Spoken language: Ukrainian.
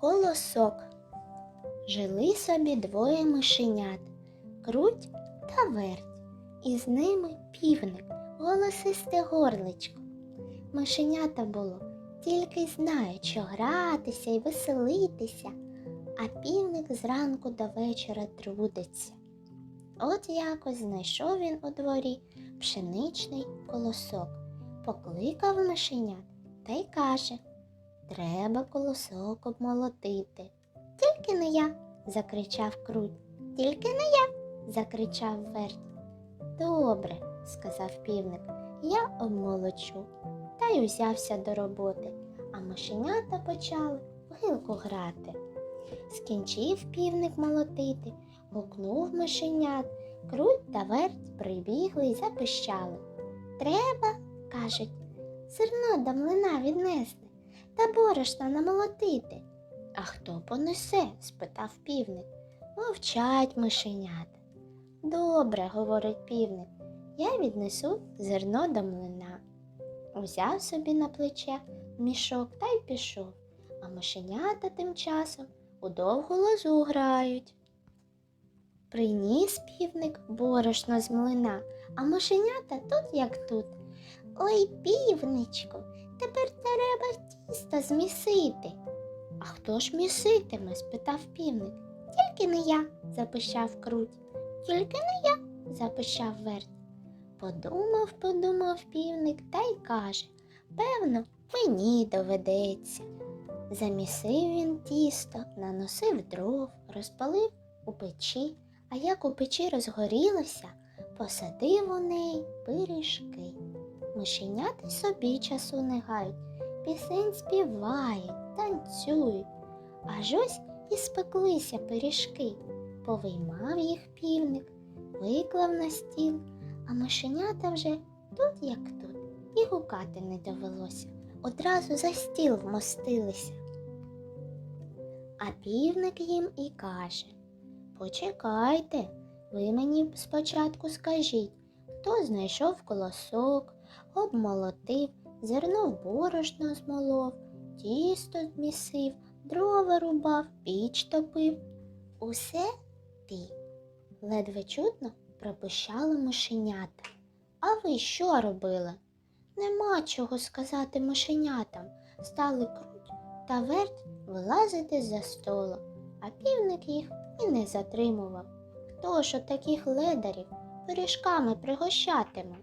Колосок. Жили собі двоє мишенят круть та верть, і з ними півник, голосисте горличко. Мишенята було, тільки знають, що гратися і веселитися, а півник зранку до вечора трудиться. От якось знайшов він у дворі пшеничний колосок, покликав мишенят та й каже Треба колосок обмолотити. Тільки не я, закричав круть. Тільки не я, закричав верть. Добре, сказав півник, я обмолочу. Та й узявся до роботи, а мишенята почали в гилку грати. Скінчив півник молотити, гукнув мишенят, круть та верть прибігли й запищали. Треба, кажуть, зерно до млина віднести та борошна намолотити. А хто понесе? спитав півник. Мовчать мишенята. Добре, говорить півник, я віднесу зерно до млина. Узяв собі на плече мішок та й пішов, а мишенята тим часом у довгу лозу грають. Приніс півник борошно з млина, а мишенята тут як тут. Ой, півничку, тепер треба тісто змісити. А хто ж міситиме? спитав півник. Тільки не я, запищав круть. Тільки не я, запищав верть. Подумав, подумав півник та й каже Певно, мені доведеться. Замісив він тісто, наносив дров, розпалив у печі, а як у печі розгорілося, посадив у неї пиріжки. Мишенята собі часу не гають, пісень співають, танцюють. Аж ось і спеклися пиріжки. Повиймав їх півник, виклав на стіл, а мишенята вже тут як тут, і гукати не довелося. Одразу за стіл вмостилися. А півник їм і каже Почекайте, ви мені спочатку скажіть, хто знайшов колосок, обмолотив, зерно в борошно змолов, тісто змісив, дрова рубав, піч топив. Усе ти. Ледве чутно пропищали мишенята. А ви що робили? Нема чого сказати мишенятам. Стали круть та верть вилазити з-за столу, а півник їх і не затримував. Хто ж от таких ледарів пиріжками пригощатиме?